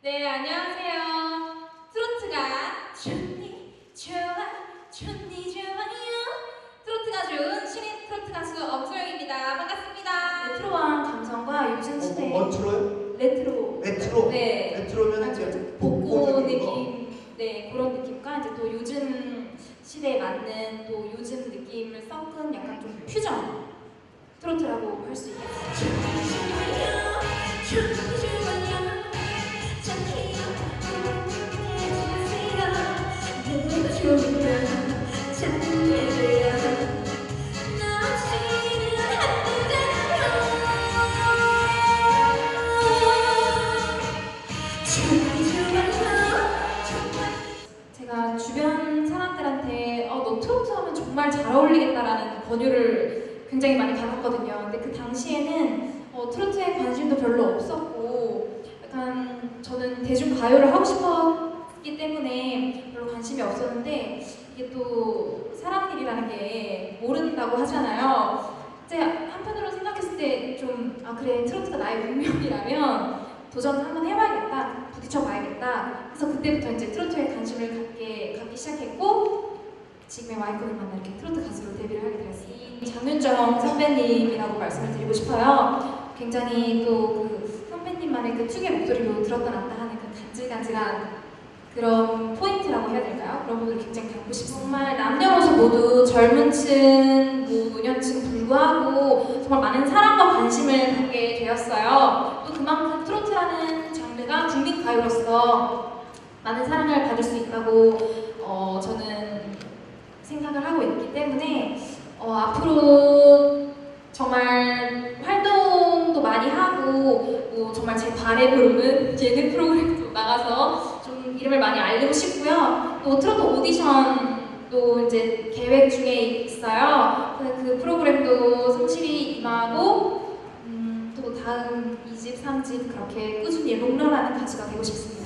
네, 안녕하세요. 트로트가 좋니, 좋아, 좋니, 좋아요. 트로트가 좋은 신인 트로트 가수 엄소영입니다. 반갑습니다. 레트로한 감성과 요즘 시대 어, 어 트로요? 레트로. 레트로? 네. 레트로면 이제 복고. 느낌, 네 그런 느낌과 이제 또 요즘 시대에 맞는 또 요즘 느낌을 섞은 약간 좀 퓨전 트로트라고 할 수 있겠어요. 제가 주변 사람들한테 어, 너 트로트 하면 정말 잘 어울리겠다라는 권유를 굉장히 많이 받았거든요. 근데 그 당시에는 어, 트로트에 관심도 별로 없었고 약간 저는 대중 가요를 하고 싶었기 때문에 별로 관심이 없었는데 이게 또 사람 일이라는 게 모른다고 하잖아요. 제가 한편으로 생각했을 때 좀 아 그래 트로트가 나의 운명이라면 도전을 한번 해봐야겠다, 부딪혀 봐야겠다. 그래서 그때부터 이제 트로트에 관심을 갖게 갖기 시작했고 지금의 와이프를 만나 이렇게 트로트 가수로 데뷔를 하게 되었습니다. 장윤정 선배님이라고 말씀을 드리고 싶어요. 굉장히 또 그 선배님만의 그 특유의 목소리로 들었다 놨다 하는 그 간질간질한 그런 포인트라고 해야 될까요? 그런 부분을 굉장히 갖고 싶습니다. 정말 남녀노소 모두 젊은 층, 뭐 노년층 불구하고 정말 많은 사랑과 관심을 갖게 되었어요. 또 그만큼 트로트라는 장르가 국민 가요로서 많은 사랑을 받을 수 있다고 어, 저는 생각을 하고 있기 때문에 어, 앞으로 정말 활동도 많이 하고 뭐 정말 제 발에 부르는 예능 프로그램도 나가서 좀 이름을 많이 알리고 싶고요. 또 트로트 오디션도 이제 계획 중에 있어요. 그 프로그램도 다음 2집, 3집 그렇게 꾸준히 롱런하는 가수가 되고 싶습니다.